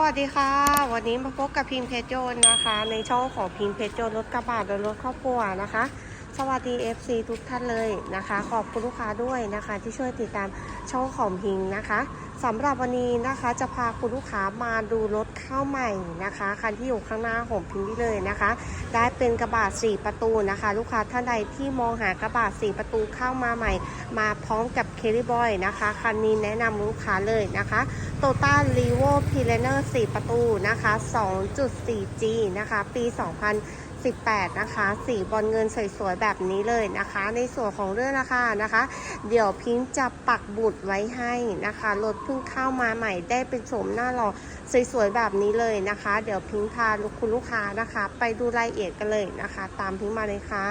วัสดีค่ะ วันนี้มาพบกับพิมพ์เพชรโยนนะคะ ในช่องของพิมพ์เพชรโยนรถกระบะและรถครอบครัวนะคะ สวัสดี FC ทุกท่านเลยนะคะ ขอบคุณลูกค้าด้วยนะคะ ที่ช่วยติดตามช่องของพิมนะคะสำหรับวันนี้นะคะจะพาคุณลูกค้ามาดูรถเข้าใหม่นะคะคันที่อยู่ข้างหน้าของพิงนี่เลยนะคะ ได้เป็นกระบะ4ประตูนะคะ ลูกค้าท่านใดที่มองหากระบะ4ประตูเข้ามาใหม่ มาพร้อมกับเค r ี b บอยนะคะคันนี้แนะนำลูกค้าเลยนะคะโตต้ารีโวพีเลเนอร์4ประตูนะคะ 2.4G นะคะ ปี 18 นะคะ สีบอลเงินสวยๆแบบนี้เลยนะคะ ในส่วนของเรื่องราคานะคะ เดี๋ยวพิงค์จะปักบุตรไว้ให้นะคะรถเพิ่งเข้ามาใหม่ได้เป็นโฉมหน้าหล่อสวยๆแบบนี้เลยนะคะ เดี๋ยวพิงค์พาคุณลูกค้านะคะ ไปดูรายละเอียดกันเลยนะคะ ตามพิงค์มาเลยค่ะ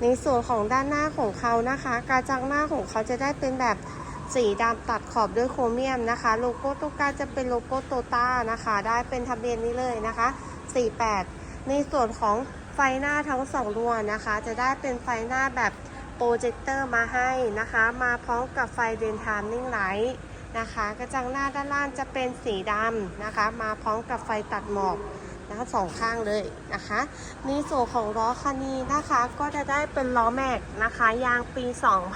ในส่วนของด้านหน้าของเขานะคะ กระจังหน้าของเขาจะได้เป็นแบบสีดำตัดขอบด้วยโครเมียมนะคะ โลโก้ตรงกาจะเป็นโลโก้โตต้านะคะ ได้เป็นทะเบียนนี้เลยนะคะ 48 ในส่วนของไฟหน้าทั้งสองดวงนะคะ จะได้เป็นไฟหน้าแบบโปรเจคเตอร์มาให้นะคะ มาพร้อมกับไฟเดนทามนิ่งไลท์นะคะกระจังหน้าด้านล่างจะเป็นสีดำนะคะ มาพร้อมกับไฟตัดหมอกนะคะสองข้างเลยนะคะในส่วนของล้อคันนี้นะคะก็จะได้เป็นล้อแม็กนะคะ ยางปี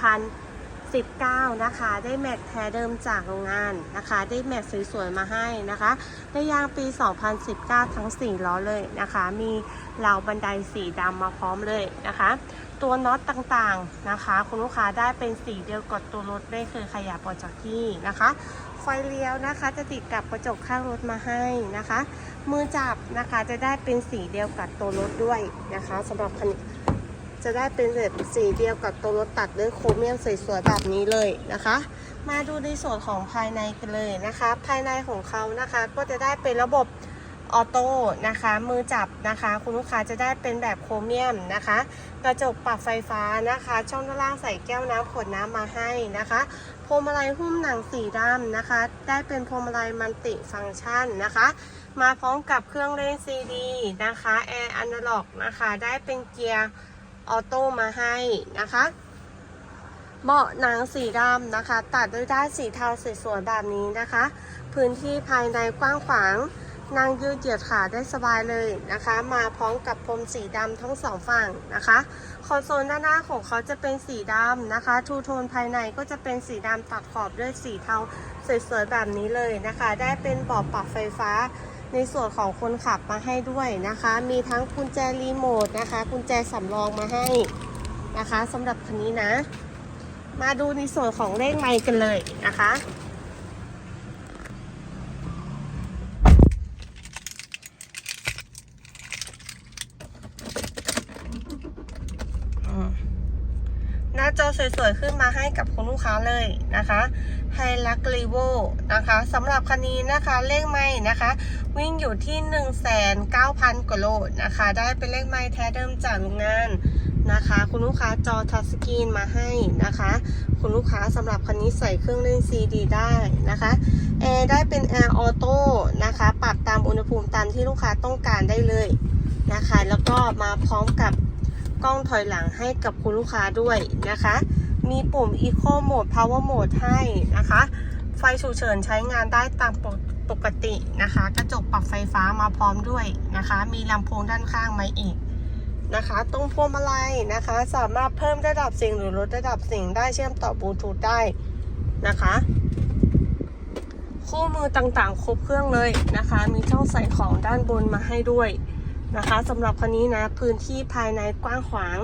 2000 19 นะคะ ได้แม็กแท้เดิมจากโรงงานนะคะ ได้แม็กสวยๆมาให้นะคะได้ยางปี 2019 ทั้ง 4 ล้อเลยนะคะ มีราวบันไดสีดำมาพร้อมเลยนะคะ ตัวน็อตต่างๆนะคะ คุณลูกค้าได้เป็นสีเดียวกับตัวรถไม่เคยขยับออกจากที่นะคะไฟเลี้ยวนะคะจะติดกับกระจกข้างรถมาให้นะคะ มือจับนะคะจะได้เป็นสีเดียวกับตัวรถด้วยนะคะสำหรับคันนี้ จะได้เป็นแบบสีเดียวกับตัวรถตัดด้วยโครเมียมสวยๆแบบนี้เลยนะคะ มาดูในส่วนของภายในกันเลยนะคะ ภายในของเขานะคะก็จะได้เป็นระบบออโต้นะคะ มือจับนะคะ คุณลูกค้าจะได้เป็นแบบโครเมียมนะคะ กระจกปรับไฟฟ้านะคะ ช่องด้านล่างใส่แก้วน้ำขวดน้ำมาให้นะคะพวงมาลัยหุ้มหนังสีดำนะคะ ได้เป็นพวงมาลัยมัลติฟังก์ชันนะคะ มาพร้อมกับเครื่องเล่นซีดีนะคะแอร์อนาล็อกนะคะ ได้เป็นเกียร์ ออโต้มาให้นะคะเบาะหนังสีดำนะคะ ตัดด้วยด้านสีเทาสวยๆแบบนี้นะคะ พื้นที่ภายในกว้างขวางนั่งยืดเหยียดขาได้สบายเลยนะคะ มาพร้อมกับพรมสีดำทั้งสองฝั่งนะคะคอนโซลด้านหน้าของเขาจะเป็นสีดำนะคะ ทูโทนภายในก็จะเป็นสีดำตัดขอบด้วยสีเทาสวยๆแบบนี้เลยนะคะ ได้เป็นเบาะปรับไฟฟ้า ในส่วนของคนขับมาให้ด้วยนะคะ มีทั้งกุญแจรีโมทนะคะกุญแจสำรองมาให้นะคะสำหรับคันนี้นะ มาดูในส่วนของเลขไมค์กันเลยนะคะหน้าจอสวยๆขึ้นมาให้กับคุณลูกค้าเลยนะคะ ไฮลักรีโวนะคะสำหรับคันนี้นะคะเลขไม่นะคะ วิ่งอยู่ที่ 1 9 0 0 0กว่าโลนะคะ ได้เป็นเลขไม่แท้เดิมจากโรงงานนะคะ คุณลูกค้าจอทัชสกรีนมาให้นะคะ คุณลูกค้าสำหรับคันนี้ใส่เครื่องเล่น CD ได้นะคะแอร์ได้เป็นแอร์ออโต้นะคะปรับตามอุณหภูมิตามที่ลูกค้าต้องการได้เลยนะคะ แล้วก็มาพร้อมกับกล้องถอยหลังให้กับคุณลูกค้าด้วยนะคะ มีปุ่ม Eco Mode Power Mode ให้นะคะ ไฟฉุกเฉินใช้งานได้ตามปกตินะคะ กระจกปรับไฟฟ้ามาพร้อมด้วยนะคะ มีลำโพงด้านข้างมาอีกนะคะ ตรงพวงมาลัยนะคะ สามารถเพิ่มระดับเสียงหรือลดระดับเสียงได้เชื่อมต่อบลูทูธได้นะคะ คู่มือต่างๆ ครบเครื่องเลยนะคะ มีช่องใส่ของด้านบนมาให้ด้วยนะคะสำหรับคันนี้นะ พื้นที่ภายในกว้างขวาง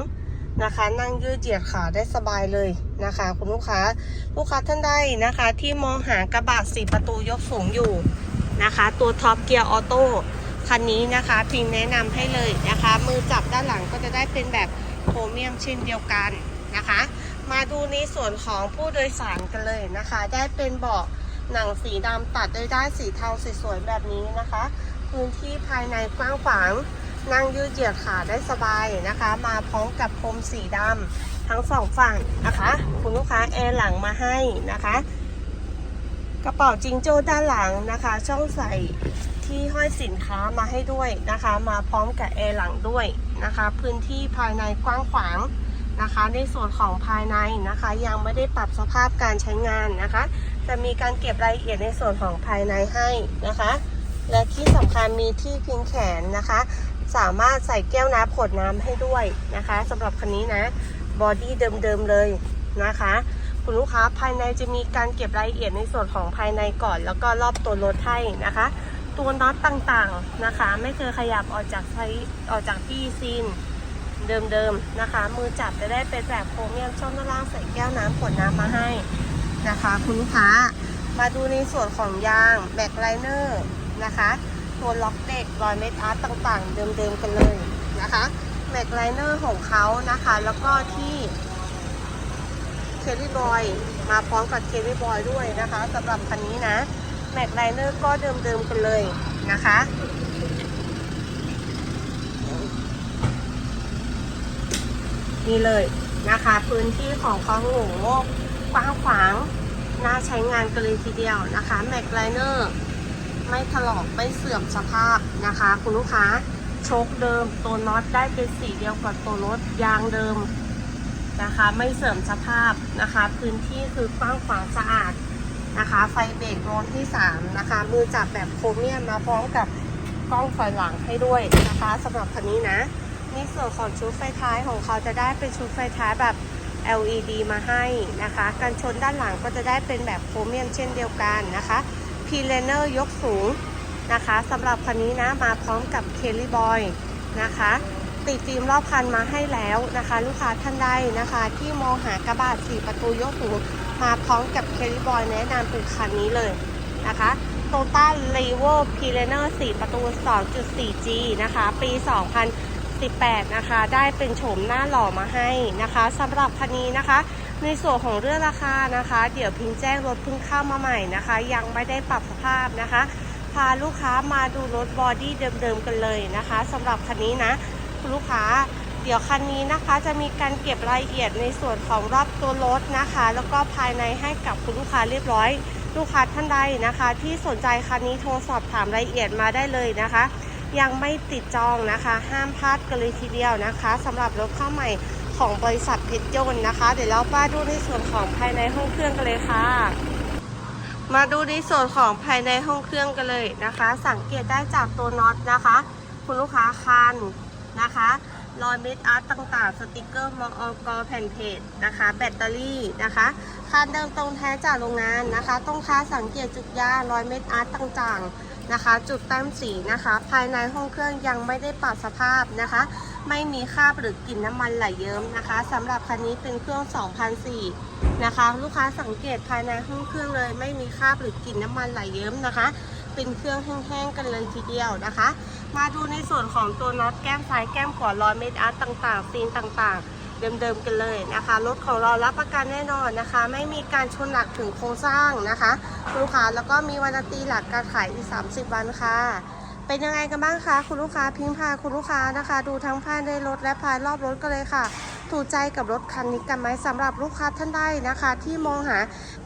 นะคะ นั่งยืดเหยียดขาได้สบายเลยนะคะ คุณลูกค้าลูกค้าท่านใดนะคะ ที่มองหากระบะสี่ประตูยกสูงอยู่นะคะ ตัวท็อปเกียร์ออโต้คันนี้นะคะพิมแนะนำให้เลยนะคะ มือจับด้านหลังก็จะได้เป็นแบบโครเมียมเช่นเดียวกันนะคะ มาดูในส่วนของผู้โดยสารกันเลยนะคะ ได้เป็นเบาะหนังสีดำตัดด้วยด้านสีเทาสวยๆแบบนี้นะคะ พื้นที่ภายในกว้างขวาง นั่งยืดเหยียดขาได้สบายนะคะ มาพร้อมกับพรมสีดำทั้งสองฝั่งนะคะ คุณลูกค้าแอร์หลังมาให้นะคะ กระเป๋าจิงโจ้ด้านหลังนะคะ ช่องใส่ที่ห้อยสินค้ามาให้ด้วยนะคะ มาพร้อมกับแอร์หลังด้วยนะคะ พื้นที่ภายในกว้างขวางนะคะ ในส่วนของภายในนะคะ ยังไม่ได้ปรับสภาพการใช้งานนะคะ จะมีการเก็บรายละเอียดในส่วนของภายในให้นะคะ และที่สำคัญมีที่พิงแขนนะคะ สามารถใส่แก้วน้ำขวดน้ำให้ด้วยนะคะสำหรับคันนี้นะบอดี้เดิมๆเลยนะคะ คุณลูกค้าภายในจะมีการเก็บรายละเอียดในส่วนของภายในก่อน แล้วก็รอบตัวรถให้นะคะ ตัวน็อตต่างๆนะคะ ไม่เคยขยับออกจากใช้ออกจากที่ซีนเดิมๆนะคะ มือจับจะได้เป็นแบบโครเมียมช่องด้านล่างใส่แก้วน้ำขวดน้ำมาให้นะคะ คุณลูกค้ามาดูในส่วนของยางแบ็คไลเนอร์นะคะ ตัวล็อกเด็กรอยเม็ดอาร์ตต่างๆ เดิมๆกันเลยนะคะแบ็คไลเนอร์ของเขานะคะ แล้วก็ที่เคลลี่บอยมาพร้อมกับเคลลี่บอยด้วยนะคะสำหรับคันนี้นะแม็กไลเนอร์ก็เดิมๆกันเลยนะคะนี่เลยนะคะ พื้นที่ของเขาโหกว้างขวางน่าใช้งานกันเลยทีเดียวนะคะแม็กไลเนอร์ ไม่ถลอกไม่เสื่อมสภาพนะคะ คุณลูกค้าโชคเดิมตัวน็อตได้เป็นสีเดียวกับตัวรถยางเดิมนะคะ ไม่เสื่อมสภาพนะคะ พื้นที่คือกว้างขวางสะอาดนะคะ ไฟเบรกโรนที่3นะคะมือจับแบบโครเมียมมาพร้อมกับกล้องไฟหลังให้ด้วยนะคะสำหรับคันนี้นะนี่ส่วนของชุดไฟท้ายของเขาจะได้เป็นชุดไฟท้ายแบบ LED มาให้นะคะ กันชนด้านหลังก็จะได้เป็นแบบโครเมียมเช่นเดียวกันนะคะ พีเลเนอร์ยกสูงนะคะสำหรับคันนี้นะมาพร้อมกับเคลลี่บอยนะคะติดฟิล์มรอบคันมาให้แล้วนะคะ ลูกค้าท่านใดนะคะ ที่มองหากระบะสี่ประตูยกสูงมาพร้อมกับเคลลี่บอยแนะนำเป็นคันนี้เลยนะคะโตต้าลีโวพีเลเนอร์4ประตู 2.4G นะคะ ปี 2018 นะคะ ได้เป็นโฉมหน้าหล่อมาให้นะคะสำหรับคันนี้นะคะ ในส่วนของเรื่องราคานะคะ เดี๋ยวพิงแจ้งรถเพิ่งเข้ามาใหม่นะคะ ยังไม่ได้ปรับสภาพนะคะ พาลูกค้ามาดูรถบอดี้เดิมๆกันเลยนะคะสำหรับคันนี้นะคุณลูกค้าเดี๋ยวคันนี้นะคะจะมีการเก็บรายละเอียดในส่วนของรอบตัวรถนะคะ แล้วก็ภายในให้กับคุณลูกค้าเรียบร้อย ลูกค้าท่านใดนะคะ ที่สนใจคันนี้โทรสอบถามรายละเอียดมาได้เลยนะคะ ยังไม่ติดจองนะคะ ห้ามพลาดกันเลยทีเดียวนะคะสำหรับรถเข้าใหม่ ของบริษัทเพชรยนต์นะคะ เดี๋ยวเรามาดูในส่วนของภายในห้องเครื่องกันเลยค่ะ มาดูในส่วนของภายในห้องเครื่องกันเลยนะคะ สังเกตได้จากตัวน็อตนะคะ คุณลูกค้าคันนะคะรอยเม็ดอาร์ตต่างๆ สติกเกอร์มอกแผ่นเพจนะคะ แบตเตอรี่นะคะคันเดิมตรงแท้จากโรงงานนะคะต้องค้าสังเกตจุดยารอยเม็ดอาร์ตต่างๆนะคะ จุดแต้มสีนะคะ ภายในห้องเครื่องยังไม่ได้ปรับสภาพนะคะ ไม่มีคราบหรือกลิ่นน้ำมันไหลเยิ้มนะคะสำหรับคันนี้เป็นเครื่อง2004นะคะ ลูกค้าสังเกตภายในห้องเครื่องเลย ไม่มีคราบหรือกลิ่นน้ำมันไหลเยิ้มนะคะ เป็นเครื่องแห้งๆกันเลยทีเดียวนะคะ มาดูในส่วนของตัวน็อตแก้มซ้ายแก้มขวารอยเม็ดอาร์ตต่างๆซีนต่างๆเดิมๆกันเลยนะคะรถของเรารับประกันแน่นอนนะคะ ไม่มีการชนหนักถึงโครงสร้างนะคะ ลูกค้าแล้วก็มีวันตีหลักการขายอีก 30 วันค่ะ เป็นยังไงกันบ้างคะคุณลูกค้าพิงพาคุณลูกค้านะคะ ดูทั้งภายในรถและภายรอบรถกันเลยค่ะ ถูกใจกับรถคันนี้กันไหมสำหรับลูกค้าท่านใดนะคะ ที่มองหา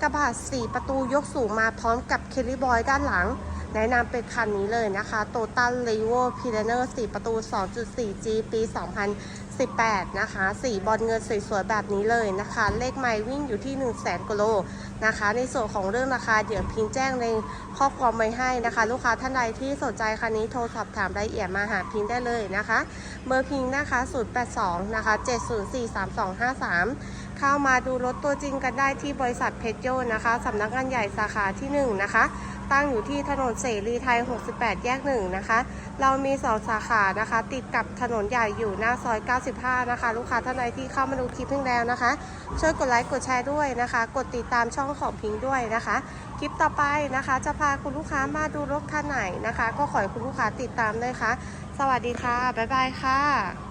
กระบะสี่ประตูยกสูงมาพร้อมกับเคลลี่บอยด้านหลัง แนะนำเป็นคันนี้เลยนะคะ t o t a l l e v o p i l a n e r 4ประตู 2.4G ปี 18 นะคะ สีบอลเงินสวยๆแบบนี้เลยนะคะ เลขไมล์วิ่งอยู่ที่ 1 0 0 0 0แสนกิโลนะคะ ในส่วนของเรื่องราคาเดี๋ยวพิงแจ้งในข้อความไว้ให้นะคะ ลูกค้าท่านใดที่สนใจคันนี้โทรสอบถามรายละเอียดมาหาพิงได้เลยนะคะเบอร์พิงนะคะ 082 นะคะ 7043253เข้ามาดูรถตัวจริงกันได้ที่บริษัทเพชรโยนนะคะสำนักงานใหญ่สาขาที่ 1 นะคะ ตั้งอยู่ที่ถนนเสรีไทย 68 แยก 1 นะคะ เรามี 2 สาขานะคะ ติดกับถนนใหญ่อยู่หน้าซอย 95 นะคะ ลูกค้าท่านใดที่เข้ามาดูคลิปเพิ่งแล้วนะคะ ช่วยกดไลค์ กดแชร์ด้วยนะคะ กดติดตามช่องของพิงค์ด้วยนะคะ คลิปต่อไปนะคะ จะพาคุณลูกค้ามาดูรถคันไหนนะคะ ก็ขอให้คุณลูกค้าติดตามด้วยค่ะ สวัสดีค่ะ บ๊ายบายค่ะ